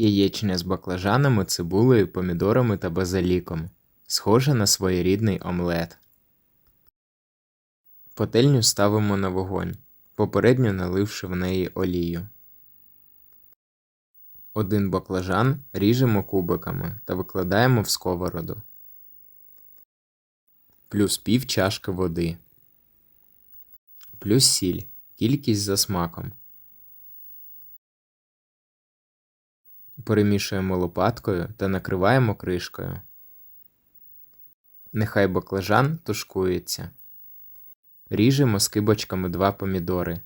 Яєчня з баклажанами, цибулею, помідорами та базиліком. Схоже на своєрідний омлет. Пательню ставимо на вогонь, попередньо наливши в неї олію. Один баклажан ріжемо кубиками та викладаємо в сковороду. Плюс пів чашки води. Плюс сіль. Кількість за смаком. Перемішуємо лопаткою та накриваємо кришкою. Нехай баклажан тушкується. Ріжемо скибочками два помідори.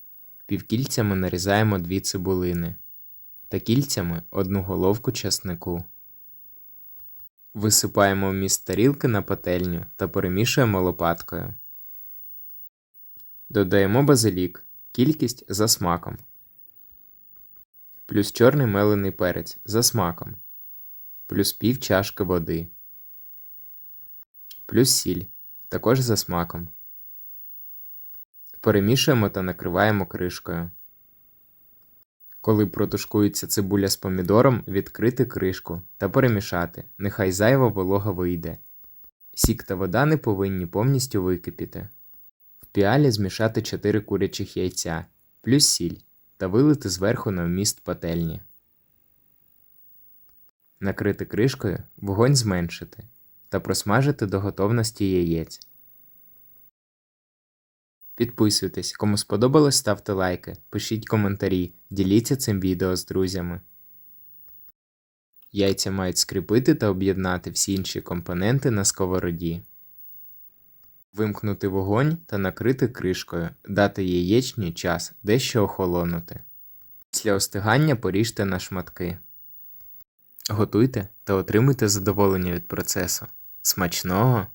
Півкільцями нарізаємо дві цибулини. Та кільцями одну головку часнику. Висипаємо вміст тарілки на пательню та перемішуємо лопаткою. Додаємо базилік. Кількість за смаком. Плюс чорний мелений перець за смаком. Плюс пів чашки води. Плюс сіль. Також за смаком. Перемішуємо та накриваємо кришкою. Коли протушкується цибуля з помідором, відкрити кришку та перемішати. Нехай зайва волога вийде. Сік та вода не повинні повністю википіти. В піалі змішати 4 курячих яйця, плюс сіль та вилити зверху на вміст пательні. Накрити кришкою, вогонь зменшити та просмажити до готовності яєць. Підписуйтесь, кому сподобалось, ставте лайки, пишіть коментарі, діліться цим відео з друзями. Яйця мають скріпити та об'єднати всі інші компоненти на сковороді. Вимкнути вогонь та накрити кришкою, дати яєчні час дещо охолонути. Після остигання поріжте на шматки. Готуйте та отримуйте задоволення від процесу. Смачного!